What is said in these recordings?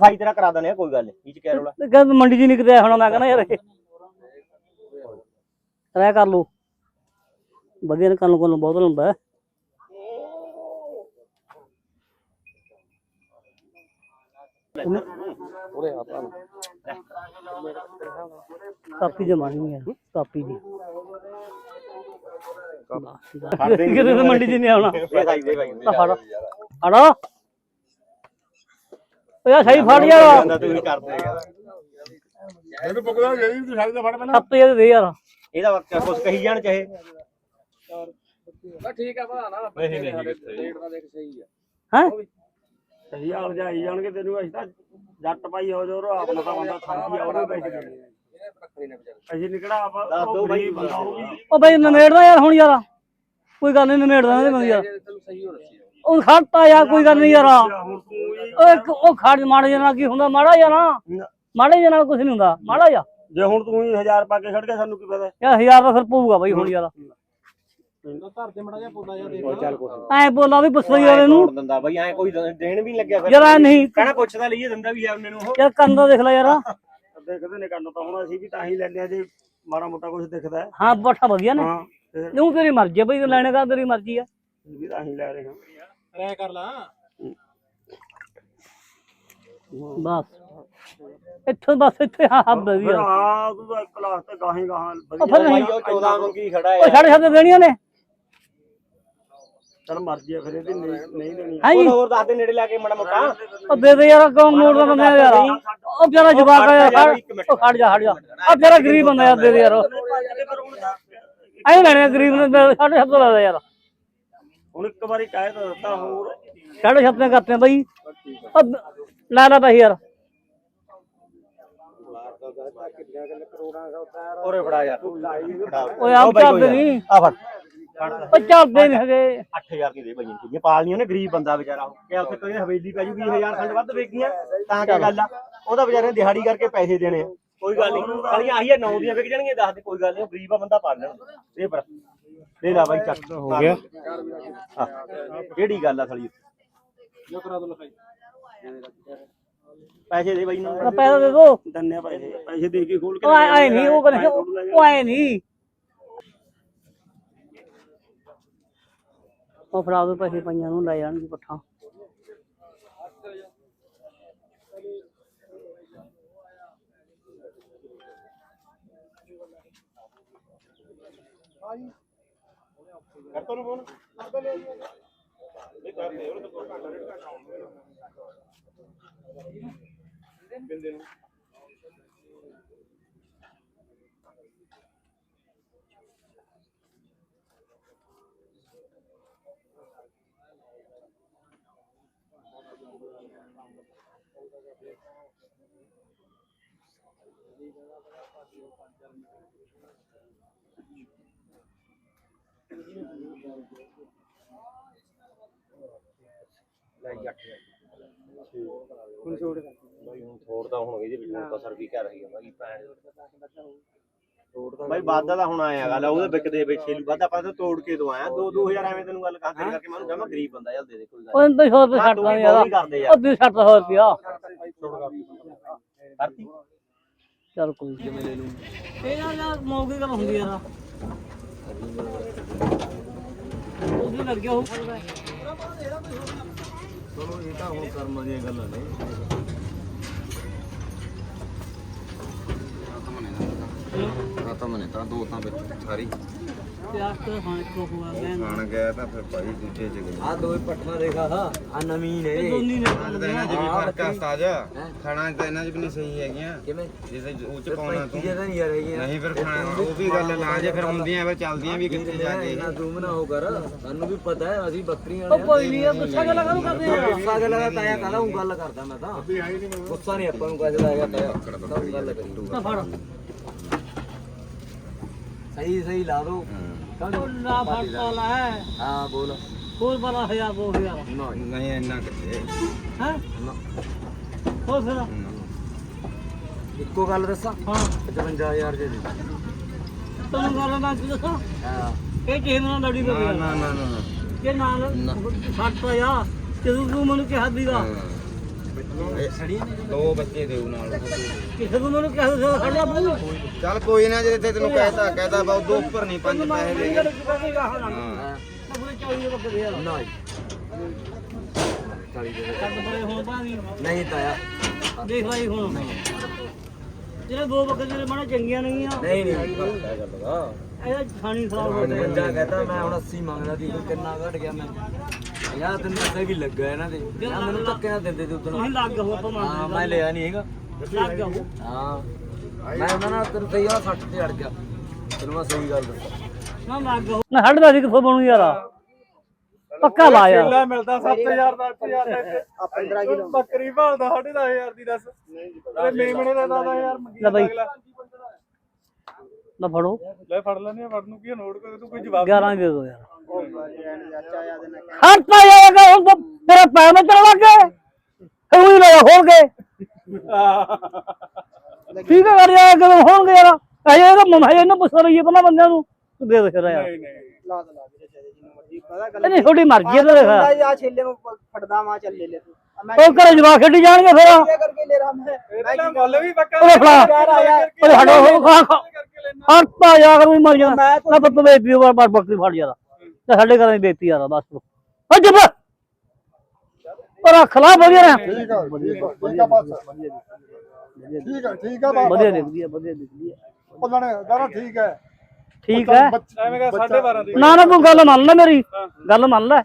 ਭਾਈ ਤੇਰਾ ਕਰਾ ਦਨੇ ਕੋਈ ਗੱਲ ਨਹੀਂ ਇਹ ਚ ਕਿਆ ਰੋਲਾ ਤੇ ਕਹਿੰਦਾ ਮੰਡੀ 'ਚ ਨਹੀਂ ਕਿਤੇ ਆਇਆ ਹੋਣਾ ਮੈਂ ਕਹਿੰਦਾ ਯਾਰ ਇਹ ਰਹਿ ਕਰ ਲੋ ਵਧੀਆ ਨੇ ਕੰਨ ਕੋਲ ਬਹੁਤ ਲੰਬਾ ਹੈ। ਕਾਪੀ ਜਮਾਣੀ ਨਹੀਂ ਹੈ ਕਾਪੀ ਦੀ ਕਿਤੇ ਤਾਂ ਮੰਡੀ 'ਚ ਨਹੀਂ ਆਉਣਾ। ਇਹ ਸਾਈ ਦੇ ਭਾਈ ਆ ਆਹ ਸਹੀ ਫੜ ਯਾਰ। ਜਾਂਦਾ ਤੂੰ ਹੀ ਕਰਦੇ ਇਹਨੂੰ ਪੁੱਗਦਾ ਜਿਹੜੀ ਤੂੰ ਸਾਡੀ ਦਾ ਫੜ ਪਹਿਲਾਂ। ਸੱਤ ਹਜ਼ਾਰ ਦੇ ਯਾਰ। ਇਹਦਾ ਵਕਤ ਕੁਛ ਕਹੀ ਜਾਣ ਚਾਹੇ। ਹੈ? ਸਹੀ ਹਾਲ ਜਾਈ ਜਾਣਗੇ ਤੈਨੂੰ ਅਸੀਂ ਤਾਂ ਜੱਟ ਪਾਈ ਹੋ ਜੋ ਆਪਣਾ ਤਾਂ ਬੰਦਾ ਸਾਂਝੀ ਆ ਉਹਨੂੰ ਪੈਸੇ ਦੇਣੇ ਅਸੀਂ ਨਿਕੜਾ ਆਪ ਦੱਸ ਦਿਓ ਉਹ ਬਾਈ। ਗਰੀਬ ਬੰਦਾ ਉਹ ਵੀ। ਉਹ ਬਈ ਨਮੇੜਦਾ ਯਾਰ ਹੁਣ ਯਾਰ। ਕੋਈ ਗੱਲ ਨਹੀਂ ਨਮੇੜਦਾ ਇਹਦੇ ਬੰਦੇ ਯਾਰ। ਉਹ ਖੜਤਾ ਯਾਰ ਕੋਈ ਗੱਲ ਨਹੀਂ ਯਾਰ। ਹੁਣ ਤੂੰ ਹੀ ਉਹ ਇੱਕ ਉਹ ਖੜ ਮਾੜੇ ਜਨਾ ਕੀ ਹੁੰਦਾ? ਮਾੜਾ ਜਿਹਾ ਨਾ। ਮਾੜੇ ਜਨਾ ਕੁਝ ਨਹੀਂ ਹੁੰਦਾ। ਮਾੜਾ ਜਿਹਾ। ਜੇ ਹੁਣ ਤੂੰ ਹੀ 1000 ਪਾ ਕੇ ਖੜ ਗਿਆ ਸਾਨੂੰ ਕੀ ਪਤਾ? ਯਾਰ ਹਜ਼ਾਰ ਦਾ ਫਿਰ ਪਊਗਾ ਬਈ ਹੁਣ ਯਾਰ ਐ ਬੋਲਾ ਵੀ ਪੁੱਛਦਾ ਯਾਰ ਇਹਨੂੰ ਤੋੜ ਦਿੰਦਾ ਬਾਈ ਐ ਕੋਈ ਦੇਣ ਵੀ ਨਹੀਂ ਲੱਗਿਆ ਫਿਰ। ਯਾਰ ਐ ਨਹੀਂ। ਕਹਿਣਾ ਪੁੱਛਦਾ ਲਈਏ ਦਿੰਦਾ ਵੀ ਆ ਉਹਨੇ ਨੂੰ ਉਹ। ਯਾਰ ਕੰਦਾ ਦੇਖ ਲੈ ਯਾਰ। ਦੇਖਦੇ ਨੇ ਕੰਨ ਤਾਂ ਹੁਣ ਅਸੀਂ ਵੀ ਤਾਂ ਹੀ ਲੈਂਦੇ ਆ ਜੇ ਮਾੜਾ ਮੋਟਾ ਕੁਝ ਦਿਖਦਾ ਹੈ। ਹਾਂ ਬੱਠਾ ਵਧੀਆ ਨੇ। ਹਾਂ ਤੇ ਤੇਰੀ ਮਰਜ਼ੀ ਆ ਬਈ ਲੈਣੇ ਦਾ ਤੇਰੀ ਮਰਜ਼ੀ ਆ। ਵੀ ਤਾਂ ਹੀ ਲੈ ਰਹੇ ਹਾਂ। ਬਸ। ਇੱਥੋਂ ਬਸ ਇੱਥੇ ਹਾਂ ਹਾਂ ਵਧੀਆ ਹਾਂ ਤੂੰ ਤਾਂ ਇੱਕ ਕਲਾਸ ਤੇ ਗਾਹੀਂ ਗਾਹਾਂ ਫਿਰ ਭਾਈ ਨਹੀਂ ਉਹ 14 ਮੰਗੀ ਖੜਾ ਹੈ ਸਾਡੇ ਸਾਡੇ ਦੇਣੀਆਂ ਨੇ। ਚਲ ਮਰਜ਼ੀ ਆ ਫਿਰ ਇਹਦੀ ਨਹੀਂ ਨਹੀਂ ਦੇਣੀ। ਹੈ ਜੀ? ਹੋਰ ਦੱਸ ਦੇ ਨੇੜੇ ਲਾ ਕੇ ਮੜਾ ਮੋਟਾ। ਉਹ ਦੇ ਦੇ ਯਾਰ ਕੌਣ ਮੋੜਦਾ ਬੰਦਾ ਯਾਰ। ਉਹ ਵਿਚਾਰਾ ਜਵਾਕ ਆ ਯਾਰ ਖੜ- ਉਹ ਖੜ ਜਾ ਖੜ ਜਾ। ਆ ਤੇਰਾ ਗਰੀਬ ਬੰਦਾ ਯਾਰ ਦੇ ਦੇ ਯਾਰ। ਐਂ ਲੈਣੇ ਆ ਗਰੀਬ ਨੇ ਦੇ- ਦਾ ਦੇ ਯਾਰ। ਹੁਣ ਇੱਕ ਵਾਰੀ ਕਹਿ ਤਾਂ ਦਿੱਤਾ ਹੋਰ। ਸਾਢੇ ਸੱਤ ਨੇ ਕਰਤੇ ਆ ਬਈ। ਉਹ ਦ- ਲੈ ਲੈ ਬਈ ਯਾਰ। ਔਰੇ ਫੜਾ ਯਾਰ। ਓਏ ਆਪ ਚੱਲਦੇ ਨਹੀਂ। ਆ ਫੜ। ਉਹ ਚੱਲਦੇ ਨਹੀਂ ਹੈਗੇ। 8000 ਦੀ ਦੇ ਬਈਆਂ ਕੀ ਪਾਲਣੀਆਂ ਨੇ ਗਰੀਬ ਬੰਦਾ ਵਿਚਾਰਾ ਉਹ। ਕਿ ਉੱਥੇ ਕੋਈ ਹਵੇਲੀ ਪੈ ਜੂ 20000 ਖੰਡ ਵੱਧ ਵੇਚੀਆਂ ਤਾਂ ਕੀ ਗੱਲ ਆ? ਉਹਦਾ ਵਿਚਾਰੇ ਦਿਹਾੜੀ ਕਰਕੇ ਪੈਸੇ ਦੇਣੇ ਆ। ਕੋਈ ਗੱਲ ਨਹੀਂ। ਕਾਲੀਆਂ ਆਹੀ ਆ 9 ਦੀਆਂ ਵਿਕ ਜਾਣਗੀਆਂ 10 ਦੀ ਕੋਈ ਗੱਲ ਨਹੀਂ। ਗਰੀਬ ਆ ਬੰਦਾ ਪਾਲ ਲੈਣ। ਇਹ ਪਰ ਲੈ ਲਾ ਬਾਈ ਚੱਕ। ਹੋ ਗਿਆ। ਕਿਹੜੀ ਗੱਲ ਆ ਥਲੀ ਜੋ ਕਰਾ ਦੋ ਲਿਖਾਈ। ਪੈਸੇ ਦੇ ਬਾਈ ਨੂੰ। ਪੈਸੇ ਦੇ ਦੋ। ਦੰਨੇ ਪੈਸੇ। ਪੈਸੇ ਦੇ ਕੇ ਖੋਲ ਕੇ ਉਹ ਆਏ ਨਹੀਂ ਉਹ ਕਹਿੰਦੇ ਉਹ ਆਏ ਨਹੀਂ। ਉਹ ਫੜਾ ਦੋ ਪੈਸੇ ਪਈਆਂ ਨੂੰ ਲੈ ਜਾਣਗੇ ਪੱਠਾ। ਨਹੀਂ ਕਰਦੇ ਉਹ ਤਾਂ ਘੰਟਾ ਡੇਢ ਘੰਟਾ ਆਉਂਦੇ ਬਿੰਦੇ ਨੂੰ Thank you. ਬਾਈ ਹੁਣ ਥੋੜ ਤਾਂ ਹੁਣ ਇਹਦੇ ਵਿੱਚ ਹੁਣ ਕਸਰ ਵੀ ਕਰ ਰਹੀ ਹੈ ਬਾਈ। ਭੈਣ ਬਾਈ ਵਾਦਾ ਦਾ ਹੁਣ ਆਇਆ ਗੱਲ ਉਹਦੇ ਵਿਕਦੇ ਪਿੱਛੇ ਨੂੰ ਵਾਦਾ ਆਪਾਂ ਤਾਂ ਤੋੜ ਕੇ ਦਵਾਇਆ 2 2000 ਐਵੇਂ ਤੈਨੂੰ ਗੱਲ ਕਰ ਕਰਕੇ ਮੈਂ ਉਹਨੂੰ ਕਹਾਂ ਗਰੀਬ ਬੰਦਾ ਚੱਲ ਦੇ ਦੇ ਕੋਈ ਗੱਲ ਉਹ ਤਾਂ 100 ਰੁਪਏ ਛੱਡ ਦਾਂ ਵੀ ਯਾਰ। ਯਾਰ। ਉਹ ਤੂੰ ਛੱਡ 100 ਰੁਪਿਆ ਕਰਤੀ ਚੱਲ ਕੋਈ ਕਿਵੇਂ ਲੈ ਲੂੰ ਇਹ ਯਾਰ ਯਾਰ ਮੌਕੇ ਗੱਲ ਹੁੰਦੀ ਯਾਰ ਉਹਦੇ ਲੱਗ ਗਿਆ ਉਹ ਚਲੋ ਇਹ ਤਾਂ ਹੁਣ ਕਰਮਾਂ ਦੀਆਂ ਗੱਲਾਂ ਨੇ। ਖਤਮ ਨੇ ਤਾਂ ਦੋ ਤਾਂ ਵਿੱਚ ਸਾਰੀ। ਪਿਆਸ ਤਾਂ ਹਾਂ ਇੱਕ ਹੋਆ ਗਿਆ ਖਾਣ ਗਿਆ ਤਾਂ ਫਿਰ ਭਾਈ ਦੂਜੇ ਚ ਗਏ। ਆ ਦੋਏ ਪੱਠਾ ਦੇਖਾ ਆ ਆ ਨਵੀਂ ਨੇ। ਦੋਨੀ ਨੇ ਤਾਂ ਇਹਨਾਂ 'ਚ ਵੀ ਫ਼ਰਕ ਆ ਉਸਤਾਦ ਖਾਣਾ ਤਾਂ ਇਹਨਾਂ 'ਚ ਵੀ ਨਹੀਂ ਸਹੀ ਹੈਗੀਆਂ। ਕਿਵੇਂ? ਜਿਵੇਂ ਉਹ ਚ ਪਾਉਣਾ ਤੂੰ। ਤਾਂ ਨਹੀਂ ਯਾਰ ਹੈਗੀ ਨਹੀਂ ਫਿਰ ਖਾਣਾ ਉਹ ਵੀ ਗੱਲ ਲਾ ਜੇ ਫਿਰ ਹੁੰਦੀਆਂ ਫਿਰ ਚੱਲਦੀਆਂ ਵੀ ਕਿੱਥੇ ਜਾ ਕੇ। ਨਾ ਤੂੰ ਬਣਾ ਹੋ ਕਰ ਸਾਨੂੰ ਵੀ ਪਤਾ ਹੈ ਅਸੀਂ ਬੱਕਰੀਆਂ ਉਹ ਕੋਈ ਨਹੀਂ ਯਾਰ ਗੁੱਸਾ ਗੱਲ ਕਾਹਨੂੰ ਕਰਦੇ ਯਾਰ ਗੁੱਸਾ ਗੱਲ ਦਾ ਤਾਇਆ ਕਾਹਦਾ ਉਹ ਗੱਲ ਕਰਦਾ ਮੈਂ ਤਾਂ। ਗੁੱਸਾ ਨਹੀਂ ਆਪਾਂ ਨੂੰ ਕਿਸੇ ਦਾ ਹੈਗਾ ਤਾਇਆ। ਸਭ ਗੱਲ ਕਰੀ ਨਾ ਫੜ। ਸਹੀ ਸਹੀ ਲਾ ਦੋ। ਉਹ ਨਾ ਫੜ ਪਾ ਲੈ ਹਾਂ। ਬੋਲ। ਹੋਰ ਬੜਾ ਹਜ਼ਾਰ ਦੋ ਹਜ਼ਾਰ। ਨਹੀਂ ਇੰਨਾ ਕਿੱਥੇ ਹੈ? ਹੋਰ ਫਿਰ? ਇੱਕੋ ਗੱਲ ਦੱਸਾਂ? ਹਾਂ। 55000 ਜੇ ਦੇ ਗੱਲ ਮੈਂ ਕੀ ਦੱਸਾਂ? ਹਾਂ। ਇਹ ਕਿਸੇ ਨਾਲ ਲੜੀ ਨਾ ਨਾ ਨਾ ਨਾ ਜੇ ਨਾਲ ਤਾ ਯਾ ਜਦੋਂ ਤੂੰ ਮੈਨੂੰ ਕਿਹਾ ਦੀਗਾ ਦੋ ਬੱਚੇ ਦੇਉ ਨਾਲ। ਕਿਸੇ ਨੂੰ ਮੈਨੂੰ ਕਹਿ ਦੋ ਸਾਡਾ ਬੂ ਚੱਲ ਕੋਈ ਨਾ ਜੇ ਤੇ ਤੈਨੂੰ ਕਹਿਤਾ ਕਹਿਤਾ ਬਹੁਤ ਦੋ ਉੱਪਰ ਨਹੀਂ ਪੰਜ ਪੈਸੇ ਦੇ ਹਾਂ। ਪੂਰੇ 40 ਦੇ ਬੱਕਰੇ ਯਾਰ ਨਾ ਜੀ। 40 ਦੇ ਕੱਦ ਬੜੇ ਹੁਣ ਤਾਂ ਨਹੀਂ ਤਾਇਆ। ਦੇਖ ਲਈ ਹੁਣ। ਜਿਹੜੇ ਦੋ ਬੱਕਰੇ ਜਿਹੜੇ ਮਾੜਾ ਚੰਗੀਆਂ ਨਹੀਂ ਆ। ਨਹੀਂ ਨਹੀਂ ਇਹਦਾ ਖਾਣੀ ਖਰਾਬ ਹੋ ਗਿਆ ਪੰਜਾ ਕਹਤਾ ਮੈਂ ਹੁਣ 80 ਮੰਗਦਾ ਸੀ ਕਿੰਨਾ ਘਟ ਗਿਆ ਮੈਂ। ਯਾਰ ਤੈਨੂੰ ਦੱਸਿਆ ਵੀ ਲੱਗਾ ਇਹਨਾਂ ਦੇ। ਯਾਰ ਮੈਨੂੰ ਧੱਕੇ ਨਾਲ ਦਿੰਦੇ ਤੇ ਉਦੋਂ ਤੁਸੀਂ ਲੱਗ ਹੋ ਆਪਾਂ ਹਾਂ ਮੰਨਦੇ ਮੈਂ ਲਿਆ ਨਹੀਂ ਹੈਗਾ। ਲੱਗ ਹੋ ਹਾਂ। ਮੈਂ ਉਹਨਾਂ ਨਾਲ ਤੈਨੂੰ ਸਹੀ ਆ 60 ਤੇ ਅੜ ਗਿਆ। ਤੈਨੂੰ ਮੈਂ ਸਹੀ ਗੱਲ ਦੱਸਾਂ। ਨਾ ਲੱਗ ਹੋ ਨਾ ਹੱਡਦਾ ਸੀ ਕਿੱਥੋਂ ਬਣੂ ਯਾਰ ਪੱਕਾ ਲਾ ਯਾਰ। ਮਿਲਦਾ 7000 ਦਾ 8000 ਦਾ ਆ 15 ਕਿਲੋ। ਬੱਕਰੀ ਭਾਲਦਾ 10500 ਦੀ ਦੱਸ। ਅਰੇ ਮੇਮਣੇ ਦਾ ਦਾਦਾ ਯਾਰ ਮੰਗੀ ਲੈ ਬਈ। ਲੈ ਫੜੋ। ਲੈ ਫੜ ਲੈਨੇ ਫੜ ਨੂੰ ਕੀ ਨੋਟ ਕਰ ਤੂੰ ਕੋਈ ਜਵਾਬ 11 ਦੇ ਦੋ ਯਾਰ। ਹਰ ਪਾ ਜਾਏਗਾ ਹੁਣ ਤਾਂ ਤੇਰਾ ਪੈਰ ਮੈਂ ਚੜ ਲੱਗੇ ਉਹੀ ਲੈ ਕੇ ਠੀਕ ਹੈ। ਕਰ ਯਾਰ ਕਦੋਂ ਹੋਣਗੇ ਯਾਰ ਅਜੇ ਇਹਦਾ ਮਮਾਈ ਇਹਨੂੰ ਪੁੱਛ ਰਹੀ ਹੈ ਪਹਿਲਾਂ ਬੰਦਿਆਂ ਨੂੰ। ਤੂੰ ਦੇ ਦੇ ਫਿਰ ਯਾਰ। ਲਾ ਦੇ ਲਾ ਦੇ ਜਿੰਨੂੰ ਮਰਜ਼ੀ ਪਤਾ ਇਹਦੀ ਛੋਟੀ ਮਰਜ਼ੀ ਹੈ ਤੇ ਦੇਖ ਆ ਛੇਲੇ ਨੂੰ ਫੜਦਾ ਮਾ ਚੱਲ ਲੈ ਲੈ ਤੂੰ। ਉਹ ਘਰੇ ਜਵਾ ਖੇਡੀ ਜਾਣਗੇ ਫਿਰ। ਕਰਕੇ ਲੈ ਰਹਾ ਮੈਂ। ਇਹਦਾ ਮੁੱਲ ਵੀ ਪੱਕਾ ਉਹਦੇ ਫੜਾ। ਉਹਦੇ ਹਟੋ ਖਾ ਖਾ। ਜਾ ਕਰ ਵੀ ਮਰ ਜਾਣਾ। ਮੈਂ ਪੁੱਤ ਵੇਚਦੀ ਉਹ ਬਾਰ ਬੱਕਰੀ ਫੜ ਯਾਰ ਤੇ ਸਾਡੇ ਘਰਾਂ ਦੀ ਬੇਇੱਜ਼ਤੀ ਯਾਰ ਬਸ। ਓ ਜੱਬ ਉਹ ਰੱਖ ਲਾ ਵਧੀਆ ਨਾ। ਠੀਕ ਆ ਠੀਕ ਆ ਠੀਕ ਆ ਬਸ ਠੀਕ ਆ ਠੀਕ ਆ ਬਸ ਵਧੀਆ ਦਿਖਦੀ ਹੈ ਵਧੀਆ ਦਿਖਦੀ ਹੈ ਉਹਨਾਂ ਨੇ ਦਾਰਾ ਠੀਕ ਹੈ ਠੀਕ ਹੈ ਐਵੇਂ ਕਹ 12.5 ਦੀ। ਨਾ ਨਾ ਤੂੰ ਗੱਲ ਮੰਨ ਲੈ ਮੇਰੀ। ਗੱਲ ਮੰਨ ਲੈ।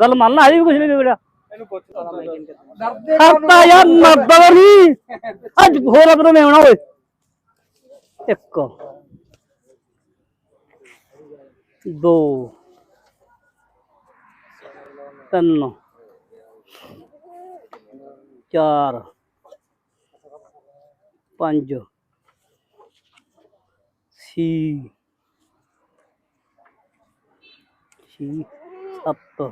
ਗੱਲ ਮੰਨ ਲੈ ਅਜੇ ਵੀ ਕੁਝ ਨਹੀਂ ਵਿਗੜਿਆ। ਇਹਨੂੰ ਪੁੱਛ। ਯਾਰ ਨੱਬਰ ਨਹੀਂ ਅੱਜ ਹੋਰ ਆਪਣੇ ਮੈਂ ਆਉਣਾ ਓਏ। एक दो। तीन। चार। पाँच। छी। छी सत्त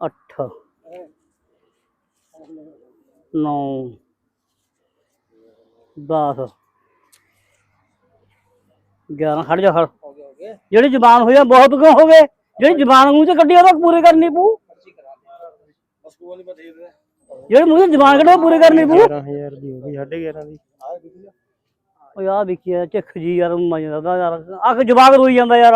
अठ नौ। 10 11 ਖੜ ਜਾ ਖੜ। ਜਿਹੜੀ ਜ਼ਬਾਨ ਹੋਈ ਆ ਬਹੁਤ ਕਿਉਂ ਹੋ ਗਏ। ਜਿਹੜੀ ਜ਼ਬਾਨ ਮੂੰਹ ਤੇ ਕੱਢੀ ਉਹਦਾ ਪੂਰੇ ਕਰਨੀ ਪੂ ਜਿਹੜੀ ਮੂੰਹ ਚ ਕੱਢੋ ਪੂਰੇ ਕਰਨੀ ਪੂ 11000 ਦੀ ਹੋ ਗਈ ਜੀ ਯਾਰ ਮਜਾ ਦਾ ਯਾਰ। ਆਖ ਜਵਾਬ ਰੋਈ ਜਾਂਦਾ ਯਾਰ।